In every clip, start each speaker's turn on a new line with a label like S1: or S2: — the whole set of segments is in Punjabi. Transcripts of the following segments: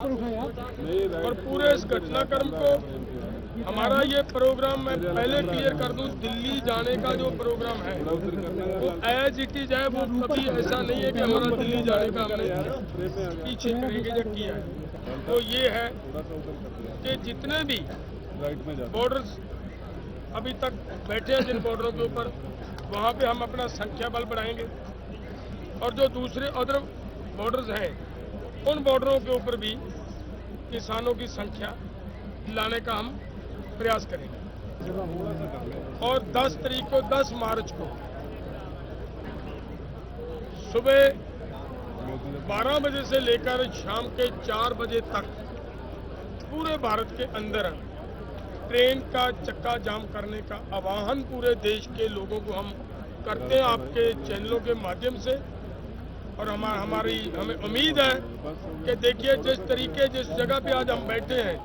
S1: और पूरे इस घटनाक्रम को हमारा ये प्रोग्राम मैं पहले क्लियर कर दूँ, दिल्ली जाने का जो प्रोग्राम है, वो एज इट इज़ है, वो कभी ऐसा नहीं है कि हमारा दिल्ली जाने का हमने पीछे करेंगे या किया है। तो ये है कि जितने भी बॉर्डर्स अभी तक बैठे हैं जिन बॉर्डरों के ऊपर, वहाँ पे हम अपना संख्या बल बढ़ाएँगे। और जो दूसरे अदर बॉर्डर्स हैं उन बॉर्डरों के ऊपर भी किसानों की संख्या लाने का हम प्रयास करेंगे। और 10 तारीख को 10 मार्च को सुबह 12 बजे से लेकर शाम के 4 बजे तक पूरे भारत के अंदर ट्रेन का चक्का जाम करने का आह्वान पूरे देश के लोगों को हम करते हैं। आपके चैनलों के माध्यम से और हमा, हमारी हमें उम्मीद है कि देखिए जिस तरीके जिस जगह पे आज हम बैठे हैं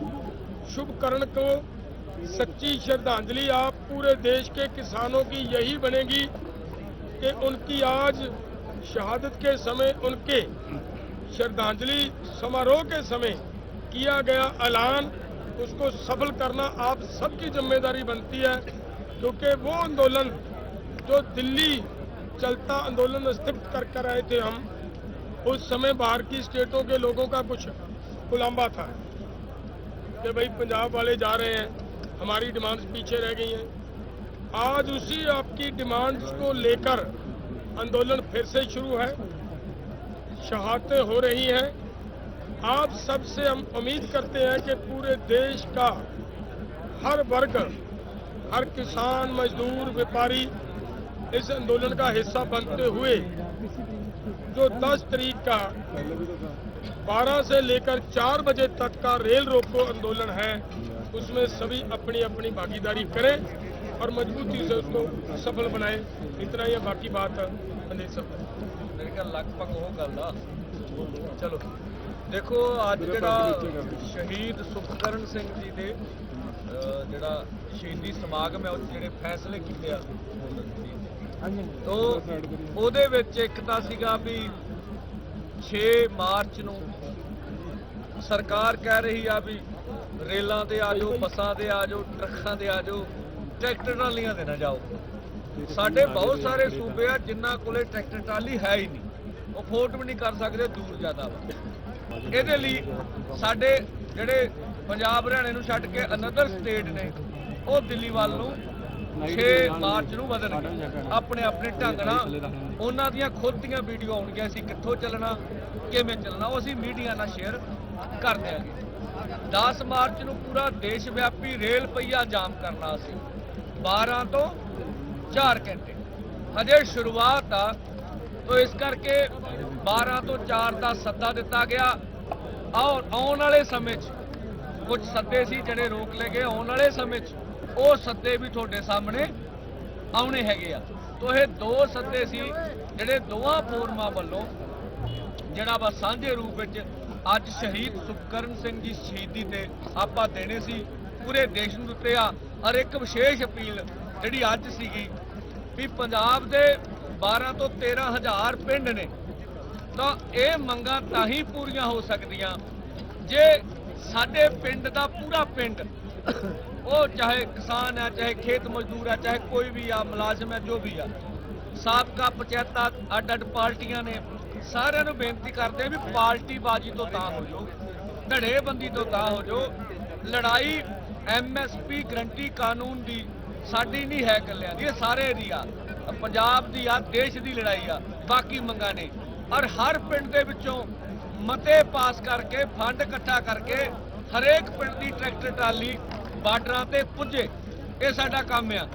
S1: शुभ करण को सच्ची श्रद्धांजलि आप पूरे देश के किसानों की यही बनेगी कि उनकी आज शहादत के समय उनके श्रद्धांजलि समारोह के समय किया गया ऐलान उसको सफल करना आप सबकी ज़िम्मेदारी बनती है क्योंकि वो आंदोलन जो दिल्ली चलता आंदोलन स्थित कर कर आए थे हम। उस समय बाहर की स्टेटों के लोगों का कुछ गुलाम्बा था कि भाई पंजाब वाले जा रहे हैं, हमारी डिमांड्स पीछे रह गई हैं। आज उसी आपकी डिमांड्स को लेकर आंदोलन फिर से शुरू है। शहादतें हो रही हैं। आप सबसे हम उम्मीद करते हैं कि पूरे देश का हर वर्ग, हर किसान, मजदूर, व्यापारी इस आंदोलन का हिस्सा बनते हुए जो 10 तारीख का 12 से लेकर 4 बजे तक का रेल रोको आंदोलन है उसमें सभी अपनी अपनी भागीदारी करें और मजबूती से उसको सफल बनाएं इतना ही है, बाकी बात अंदर सब
S2: ਮੇਰੇ ਖਿਆਲ ਲਗਭਗ ਉਹ ਗੱਲ ਆ ਚਲੋ ਦੇਖੋ ਅੱਜ ਜਿਹੜਾ ਸ਼ਹੀਦ ਸੁਖਕਰਨ ਸਿੰਘ ਜੀ ਦੇ ਅਹ, ਜਿਹੜਾ ਸ਼ਹੀਦੀ ਸਮਾਗਮ ਹੈ ਉਹ 'ਚ ਜਿਹੜੇ ਫੈਸਲੇ ਕੀਤੇ ਆ ਤੋ ਉਹਦੇ ਵਿੱਚ ਇੱਕ ਤਾਂ ਸੀਗਾ ਵੀ 6 ਮਾਰਚ ਨੂੰ ਸਰਕਾਰ ਕਹਿ ਰਹੀ ਆ ਵੀ ਰੇਲਾਂ ਤੇ ਆ ਜਾਓ, ਬੱਸਾਂ ਤੇ ਆ ਜਾਓ, ਟਰੱਕਾਂ ਤੇ ਆ ਜਾਓ, ਟਰੈਕਟਰ ਟਰਾਲੀਆਂ ਤੇ ਨਾ ਜਾਓ। ਸਾਡੇ ਬਹੁਤ ਸਾਰੇ ਸੂਬੇ ਆ ਜਿਨ੍ਹਾਂ ਕੋਲੇ ਟਰੈਕਟਰ ਟਰਾਲੀ ਹੈ ਹੀ ਨਹੀਂ। ਉਹ ਫੋਰਟ ਵੀ ਨਹੀਂ ਕਰ ਸਕਦੇ, ਦੂਰ ਜ਼ਿਆਦਾ ਵਾ। ਇਹਦੇ ਲਈ ਸਾਡੇ ਜਿਹੜੇ ਪੰਜਾਬ ਹਰਿਆਣੇ ਨੂੰ ਛੱਡ ਕੇ ਅਨਦਰ ਸਟੇਟ ਨੇ, ਉਹ ਦਿੱਲੀ ਵੱਲ ਨੂੰ 6 ਮਾਰਚ ਨੂੰ ਵਧਣਗੇ ਆਪਣੇ ਆਪਣੇ ਢੰਗ ਨਾਲ ਉਹਨਾਂ ਦੀਆਂ ਖੁਦ ਦੀਆਂ ਵੀਡੀਓ ਆਉਣਗੀਆਂ, ਅਸੀਂ ਕਿੱਥੋਂ ਚੱਲਣਾ, ਕਿਵੇਂ ਚੱਲਣਾ, ਉਹ ਅਸੀਂ ਮੀਡੀਆ ਨਾਲ ਸ਼ੇਅਰ ਕਰ ਦਿਆਂਗੇ। 10 ਮਾਰਚ ਨੂੰ ਪੂਰਾ ਦੇਸ਼ ਵਿਆਪੀ ਰੇਲ ਪਈਆ ਜਾਮ ਕਰਨਾ ਸੀ। 12 ਤੋਂ 4 ਘੰਟੇ। ਹਜੇ ਸ਼ੁਰੂਆਤ ਆ, ਤੋ ਇਸ ਕਰਕੇ 12 ਤੋਂ 4 ਦਾ ਸੱਦਾ ਦਿੱਤਾ ਗਿਆ। ਆਉਣ ਵਾਲੇ ਸਮੇਂ 'ਚ ਕੁਝ ਸੱਦੇ ਸੀ ਜਿਹੜੇ ਰੋਕ ਲਏ ਗਏ। ਆਉਣ ਵਾਲੇ ਸਮੇਂ 'ਚ ਉਹ ਸੱਦੇ ਵੀ ਤੁਹਾਡੇ ਸਾਹਮਣੇ ਆਉਣੇ ਹੈਗੇ ਆ। ਤੋ ਇਹ ਦੋ ਸੱਦੇ ਸੀ, ਜਿਹੜੇ ਦੋਵਾਂ ਫੋਰਮਾਂ ਵੱਲੋਂ, ਜਿਹੜਾ ਵਾ ਸਾਂਝੇ ਰੂਪ ਵਿੱਚ ਅੱਜ ਸ਼ਹੀਦ ਸੁਖਕਰਨ ਸਿੰਘ ਜੀ ਸ਼ਹੀਦੀ ਤੇ ਆਪਾਂ ਦੇਣੇ ਸੀ, ਪੂਰੇ ਦੇਸ਼ ਨੂੰ ਦਿੱਤੇ ਆ। ਔਰ ਇੱਕ ਵਿਸ਼ੇਸ਼ ਅਪੀਲ ਜਿਹੜੀ ਅੱਜ ਸੀਗੀ ਵੀ ਪੰਜਾਬ ਦੇ 12 ਤੋਂ 13 ਹਜ਼ਾਰ ਪਿੰਡ ਨੇ, ਤਾਂ ਇਹ ਮੰਗਾਂ ਤਾਂ ਹੀ ਪੂਰੀਆਂ ਹੋ ਸਕਦੀਆਂ ਜੇ ਸਾਡੇ ਪਿੰਡ ਦਾ ਪੂਰਾ ਪਿੰਡ ਉਹ ਚਾਹੇ ਕਿਸਾਨ ਹੈ, ਚਾਹੇ ਖੇਤ ਮਜ਼ਦੂਰ ਹੈ, ਚਾਹੇ ਕੋਈ ਵੀ ਆ, ਮੁਲਾਜ਼ਮ ਹੈ, ਜੋ ਵੀ ਆ। ਸਾਬਕਾ ਪੰਚਾਇਤਾਂ ਅੱਡ ਅੱਡ ਪਾਰਟੀਆਂ ਨੇ ਸਾਰਿਆਂ ਨੂੰ ਬੇਨਤੀ ਕਰਦੇ ਆ ਵੀ ਪਾਰਟੀ ਬਾਜੀ ਤੋਂ ਤਾਂ ਹੋ ਜਾਓ, ਧੜੇਬੰਦੀ ਤੋਂ ਤਾਂ ਹੋ ਜਾਓ। ਲੜਾਈ ਐਮਐਸਪੀ ਗਰੰਟੀ ਕਾਨੂੰਨ ਦੀ ਸਾਡੀ ਨਹੀਂ ਹੈ ਇਕੱਲਿਆਂ ਦੀ, ਇਹ ਸਾਰੇ ਦੀ ਆ। ਪੰਜਾਬ ਦੀ ਆ, ਦੇਸ਼ ਦੀ ਲੜਾਈ ਆ, ਬਾਕੀ ਮੰਗਾਂ ਨੇ। ਔਰ ਹਰ ਪਿੰਡ ਦੇ ਵਿੱਚੋਂ ਮਤੇ ਪਾਸ ਕਰਕੇ, ਫੰਡ ਇਕੱਠਾ ਕਰਕੇ ਹਰੇਕ ਪਿੰਡ ਦੀ ਟਰੈਕਟਰ ਟਰਾਲੀ ਬਾਰਡਰਾਂ ਤੇ ਪੁੱਜੇ। ਇਹ ਸਾਡਾ ਕੰਮ ਆ।